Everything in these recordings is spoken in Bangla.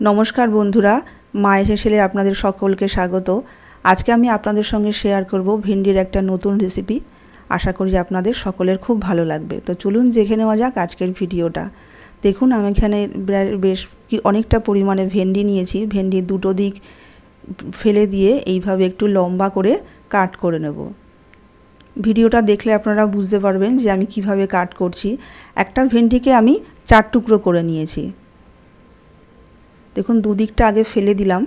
নমস্কার বন্ধুরা, মায়ের হেসেলে আপনাদের সকলকে স্বাগত। আজকে আমি আপনাদের সঙ্গে শেয়ার করব ভিন্ডির একটা নতুন রেসিপি আশা করি আপনাদের সকলের খুব ভালো লাগবে। তো চলুন দেখে নেওয়া যাক আজকের ভিডিওটা। দেখুন, আমি এখানে বেশ কি অনেকটা পরিমাণে ভেন্ডি নিয়েছি। ভেন্ডি দুটো দিক ফেলে দিয়ে এইভাবে একটু লম্বা করে কাট করে নেব। ভিডিওটা দেখলে আপনারা বুঝতে পারবেন যে আমি কীভাবে কাট করছি। একটা ভেন্ডিকে আমি চার টুকরো করে নিয়েছি। দেখুন, দুদিকটা আগে ফেলে দিলাম।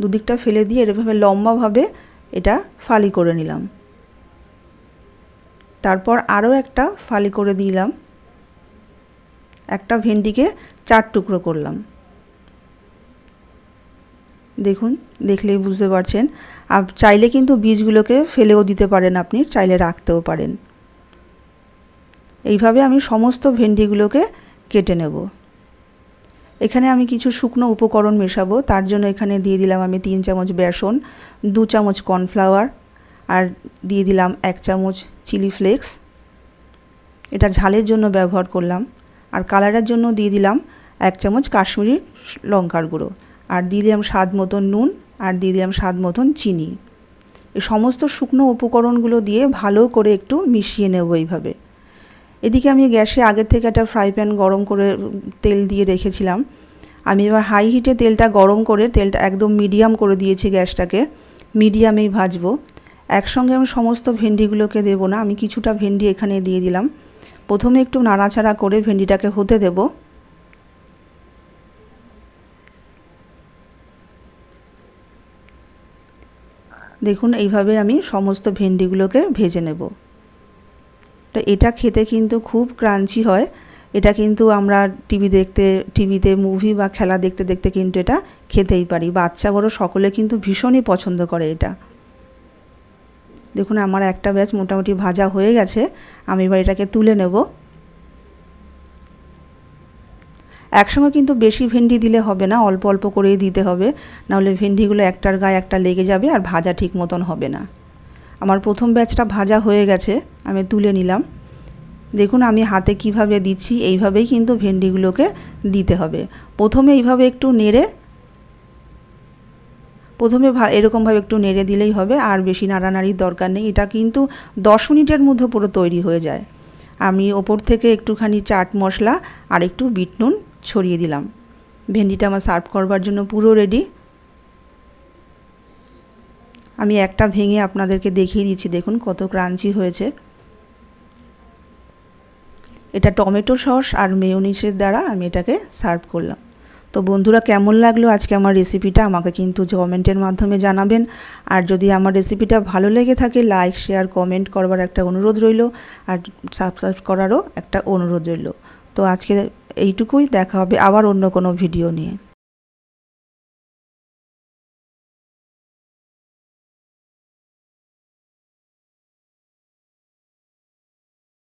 দুদিকটা ফেলে দিয়ে এরভাবে লম্বাভাবে এটা ফালি করে নিলাম। তারপর আরও একটা ফালি করে দিলাম। একটা ভেন্ডিকে চার টুকরো করলাম। দেখুন, দেখলেই বুঝতে পারছেন। আর চাইলে কিন্তু বীজগুলোকে ফেলেও দিতে পারেন আপনি, চাইলে রাখতেও পারেন। এইভাবে আমি সমস্ত ভেন্ডিগুলোকে কেটে নেব। এখানে আমি কিছু শুকনো উপকরণ মেশাবো, তার জন্য এখানে দিয়ে দিলাম আমি তিন চামচ বেসন, দু চামচ কর্নফ্লাওয়ার, আর দিয়ে দিলাম এক চামচ চিলি ফ্লেক্স। এটা ঝালের জন্য ব্যবহার করলাম, আর কালারের জন্য দিয়ে দিলাম এক চামচ কাশ্মীরি লঙ্কার গুঁড়ো, আর দিয়ে দিলাম স্বাদ মতন নুন, আর দিয়ে দিলাম স্বাদ মতন চিনি। এই সমস্ত শুকনো উপকরণগুলো দিয়ে ভালো করে একটু মিশিয়ে নেব এইভাবে। এদিকে আমি গ্যাসে আগের থেকে একটা ফ্রাই প্যান গরম করে তেল দিয়ে রেখেছিলাম। আমি এবার হাই হিটে তেলটা গরম করে, তেলটা একদম মিডিয়াম করে দিয়েছি গ্যাসটাকে। মিডিয়ামেই ভাজবো। একসঙ্গে আমি সমস্ত ভেন্ডিগুলোকে দেবো না, আমি কিছুটা ভেন্ডি এখানে দিয়ে দিলাম। প্রথমে একটু নাড়াচাড়া করে ভেন্ডিটাকে হতে দেব। দেখুন, এইভাবে আমি সমস্ত ভেন্ডিগুলোকে ভেজে নেব। তো এটা খেতে কিন্তু খুব ক্রাঞ্চি হয়। এটা কিন্তু আমরা টিভি দেখতে, টিভিতে মুভি বা খেলা দেখতে দেখতে কিন্তু এটা খেতেই পারি। বাচ্চা বড় সকলে কিন্তু ভীষণই পছন্দ করে এটা। দেখুন, আমার একটা ব্যাচ মোটামুটি ভাজা হয়ে গেছে। আমি এবার এটাকে তুলে নেব। একসঙ্গে কিন্তু বেশি ভেন্ডি দিলে হবে না, অল্প অল্প করেই দিতে হবে। নাহলে ভেন্ডিগুলো একটার গায়ে একটা লেগে যাবে আর ভাজা ঠিক মতন হবে না। আমার প্রথম ব্যাচটা ভাজা হয়ে গেছে, আমি তুলে নিলাম। দেখুন আমি হাতে কীভাবে দিচ্ছি, এইভাবেই কিন্তু ভেন্ডিগুলোকে দিতে হবে। প্রথমে এইভাবে একটু নেড়ে, প্রথমে ভা এরকমভাবে একটু নেড়ে দিলেই হবে, আর বেশি নাড়ানাড়ির দরকার নেই। এটা কিন্তু দশ মিনিটের মধ্যে পুরো তৈরি হয়ে যায়। আমি ওপর থেকে একটুখানি চাট মশলা আর একটু বিট নুন ছড়িয়ে দিলাম। ভেন্ডিটা আমার সার্ভ করবার জন্য পুরো রেডি আমি একটা ভেঙে আপনাদেরকে দেখিয়ে দিচ্ছি, দেখুন কত ক্রাঞ্চি হয়েছে। এটা টমেটো সস আর মেয়নিসের দ্বারা আমি এটাকে সার্ভ করলাম। তো বন্ধুরা, কেমন লাগল আজকে আমার রেসিপিটা? আমাকে কিন্তু কমেন্টের মাধ্যমে জানাবেন। আর যদি আমার রেসিপিটা ভালো লেগে থাকে, লাইক, শেয়ার, কমেন্ট করবার একটা অনুরোধ রইল। আর সাবস্ক্রাইব করারও একটা অনুরোধ রইল। তো আজকে এইটুকুই, দেখা হবে আবার অন্য কোনো ভিডিও নিয়ে।